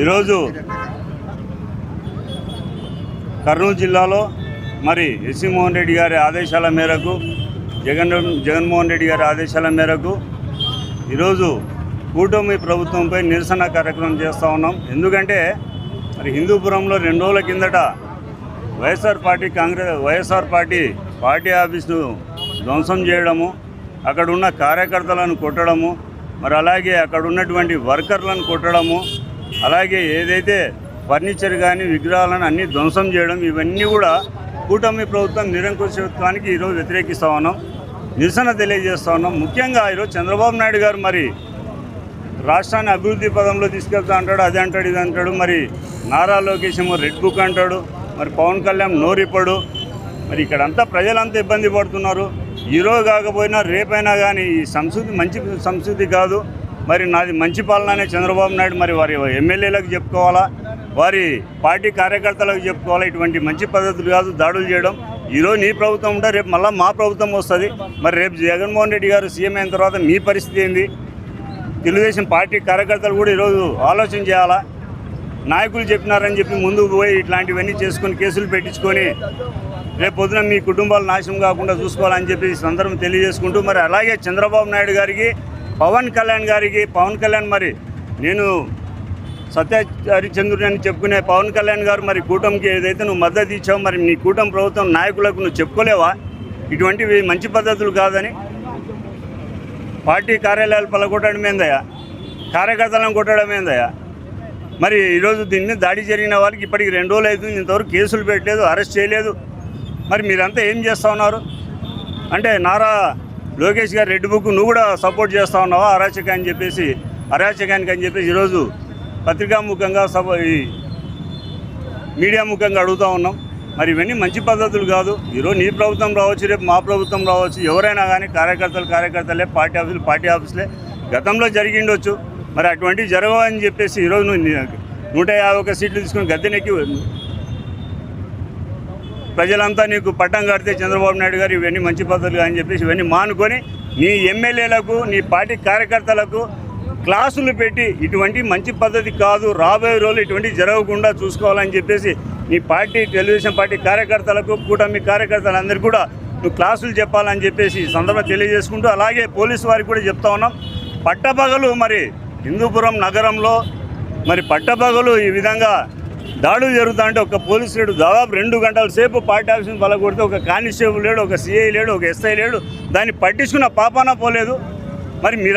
ఈరోజు కర్నూలు జిల్లాలో మరి ఎస్సీ మోహన్ రెడ్డి గారి ఆదేశాల మేరకు జగన్ జగన్మోహన్ రెడ్డి గారి ఆదేశాల మేరకు ఈరోజు కూటమి ప్రభుత్వంపై నిరసన కార్యక్రమం చేస్తూ ఉన్నాం. ఎందుకంటే మరి హిందూపురంలో రెండు రోజుల కిందట YSR party Congress YSR party party office ధ్వంసం చేయడము అక్కడ ఉన్న కార్యకర్తలను కొట్టడము మరి అలాగే అక్కడ ఉన్నటువంటి వర్కర్లను కొట్టడము అలాగే ఏదైతే ఫర్నిచర్ కానీ విగ్రహాలను అన్ని ధ్వంసం చేయడం ఇవన్నీ కూడా కూటమి ప్రభుత్వం నిరంకుశత్వానికి ఈరోజు వ్యతిరేకిస్తూ ఉన్నాం. నిరసన తెలియజేస్తూ ఉన్నాం. ముఖ్యంగా ఈరోజు చంద్రబాబు నాయుడు గారు మరి రాష్ట్రాన్ని అభివృద్ధి పదంలో తీసుకెళ్తా అంటాడు అది అంటాడు ఇది అంటాడు మరి నారా లోకేష్ ఏమో రెడ్ బుక్ అంటాడు మరి పవన్ కళ్యాణ్ నోరిప్పడు మరి ఇక్కడంతా ప్రజలంతా ఇబ్బంది పడుతున్నారు. ఈరోజు కాకపోయినా రేపైనా కానీ ఈ సంస్కృతి మంచి సంస్కృతి కాదు. మరి నాది మంచి పాలననే చంద్రబాబు నాయుడు మరి వారి ఎమ్మెల్యేలకు చెప్పుకోవాలా? వారి పార్టీ కార్యకర్తలకు చెప్పుకోవాలా? ఇటువంటి మంచి పద్ధతులు కాదు దాడులు చేయడం. ఈరోజు నీ ప్రభుత్వం ఉంటే రేపు మళ్ళీ మా ప్రభుత్వం వస్తుంది. మరి రేపు జగన్మోహన్ రెడ్డి గారు సీఎం అయిన తర్వాత మీ పరిస్థితి ఏంది? తెలుగుదేశం పార్టీ కార్యకర్తలు కూడా ఈరోజు ఆలోచన చేయాలా? నాయకులు చెప్పినారని చెప్పి ముందుకు పోయి ఇట్లాంటివన్నీ చేసుకొని కేసులు పెట్టించుకొని రేపు పొద్దున మీ కుటుంబాలు నాశనం కాకుండా చూసుకోవాలని చెప్పి ఈ సందర్భం తెలియజేసుకుంటూ మరి అలాగే చంద్రబాబు నాయుడు గారికి పవన్ కళ్యాణ్ గారికి పవన్ కళ్యాణ్ మరి నేను సత్య హరిచంద్రుడు అని చెప్పుకునే పవన్ కళ్యాణ్ గారు మరి కూటమికి ఏదైతే నువ్వు మద్దతు ఇచ్చావు మరి నీ కూటమి ప్రభుత్వం నాయకులకు నువ్వు చెప్పుకోలేవా? ఇటువంటివి మంచి పద్ధతులు కాదని. పార్టీ కార్యాలయాలు పలగొట్టడం ఏందయ్యా? కార్యకర్తలను కొట్టడం ఏందయ్యా? మరి ఈరోజు దీన్ని దాడి జరిగిన వారికి ఇప్పటికి రెండు రోజులు అవుతుంది. ఇంతవరకు కేసులు పెట్టలేదు అరెస్ట్ చేయలేదు. మరి మీరంతా ఏం చేస్తూ ఉన్నారు? అంటే నారా లోకేష్ గారు రెడ్ బుక్ నువ్వు కూడా సపోర్ట్ చేస్తూ ఉన్నావా? అరాచకాన్ని అని చెప్పేసి అరాచకానికి అని చెప్పేసి ఈరోజు పత్రికాముఖంగా సభ ఈ మీడియా ముఖంగా అడుగుతూ ఉన్నాం. మరి ఇవన్నీ మంచి పద్ధతులు కాదు. ఈరోజు నీ ప్రభుత్వం రావచ్చు రేపు మా ప్రభుత్వం రావచ్చు. ఎవరైనా కానీ కార్యకర్తలు కార్యకర్తలే పార్టీ ఆఫీసులు పార్టీ ఆఫీసులే గతంలో జరిగిండొచ్చు. మరి అటువంటివి జరగవని చెప్పేసి ఈరోజు నువ్వు నూట యాభై ఒక సీట్లు తీసుకుని గద్దెనెక్కి ప్రజలంతా నీకు పట్టం కడితే చంద్రబాబు నాయుడు గారు ఇవన్నీ మంచి పద్ధతులు అని చెప్పేసి ఇవన్నీ మానుకొని నీ ఎమ్మెల్యేలకు నీ పార్టీ కార్యకర్తలకు క్లాసులు పెట్టి ఇటువంటి మంచి పద్ధతి కాదు రాబోయే రోజులు ఇటువంటి జరగకుండా చూసుకోవాలని చెప్పేసి నీ పార్టీ తెలుగుదేశం పార్టీ కార్యకర్తలకు కూటమి కార్యకర్తలందరికీ కూడా నువ్వు క్లాసులు చెప్పాలని చెప్పేసి సందర్భం తెలియజేసుకుంటూ అలాగే పోలీసు వారికి కూడా చెప్తా ఉన్నాం. పట్టపగలు మరి హిందూపురం నగరంలో మరి పట్టపగలు ఈ విధంగా దాడులు జరుగుతా అంటే ఒక పోలీసు లేడు. దాదాపు రెండు గంటల సేపు పార్టీ ఆఫీస్ వల్ల ఒక కానిస్టేబుల్ లేడు ఒక సిఐ లేడు ఒక ఎస్ఐ లేడు. దాన్ని పట్టించుకున్న పాపాన పోలేదు. మరి మీరు